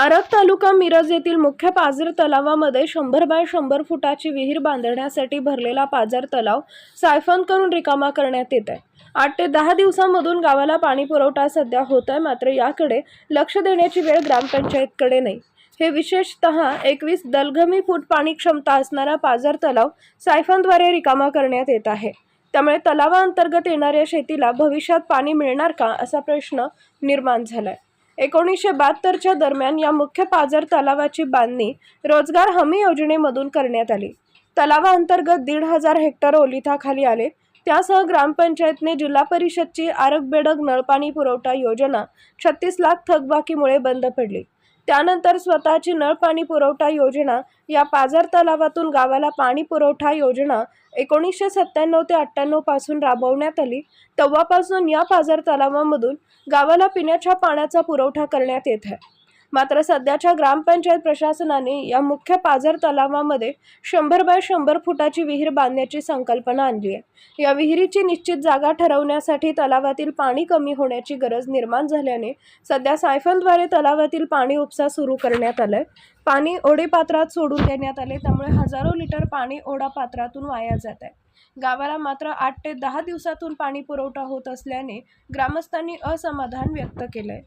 आरग तालुका मिरज येथील मुख्य पाझर तलावामध्ये शंभर बाय शंभर फुटाची विहीर बांधण्यासाठी भरलेला पाझर तलाव सायफन करून रिकामा करण्यात येत आहे. आठ ते दहा दिवसांमधून गावाला पाणी पुरवठा सध्या होत आहे मात्र याकडे लक्ष देण्याची वेळ ग्रामपंचायतकडे नाही. हे विशेषतः एकवीस दलगमी फूट पाणी क्षमता असणारा पाझर तलाव सायफनद्वारे रिकामा करण्यात येत आहे. त्यामुळे तलावाअंतर्गत येणाऱ्या शेतीला भविष्यात पाणी मिळणार का असा प्रश्न निर्माण झाला आहे एकोणीसशे बहात्तरच्या दरम्यान या मुख्य पाझर तलावाची बांधणी रोजगार हमी योजनेमधून करण्यात आली. तलावाअंतर्गत दीड हजार हेक्टर ओलिताखाली आले. त्यासह ग्रामपंचायतने जिल्हा परिषदची आरगबेडग नळपाणी पुरवठा योजना छत्तीस लाख थकबाकीमुळे बंद पडली. त्यानंतर स्वतःची नळपाणी पुरवठा योजना या पाझर तलावातून गावाला पाणी पुरवठा योजना एकोणीसशे सत्त्याण्णव ते अठ्ठ्याण्णवपासून राबवण्यात आली. तेव्हापासून या पाझर तलावामधून गावाला पिण्याच्या पाण्याचा पुरवठा करण्यात येत आहे. मात्र सध्याच्या ग्रामपंचायत प्रशासनाने या मुख्य पाझर तलावामध्ये शंभर बाय शंभर फुटाची विहीर बांधण्याची संकल्पना आणली आहे. या विहिरीची निश्चित जागा ठरवण्यासाठी तलावातील पाणी कमी होण्याची गरज निर्माण झाल्याने सध्या सायफनद्वारे तलावातील पाणी उपसा सुरू करण्यात आलाय. पाणी ओढे पात्रात सोडून देण्यात आले त्यामुळे हजारो लिटर पाणी ओढा पात्रातून वाया जात आहे. गावाला मात्र आठ ते दहा दिवसातून पाणी पुरवठा होत असल्याने ग्रामस्थांनी असमाधान व्यक्त केलंय.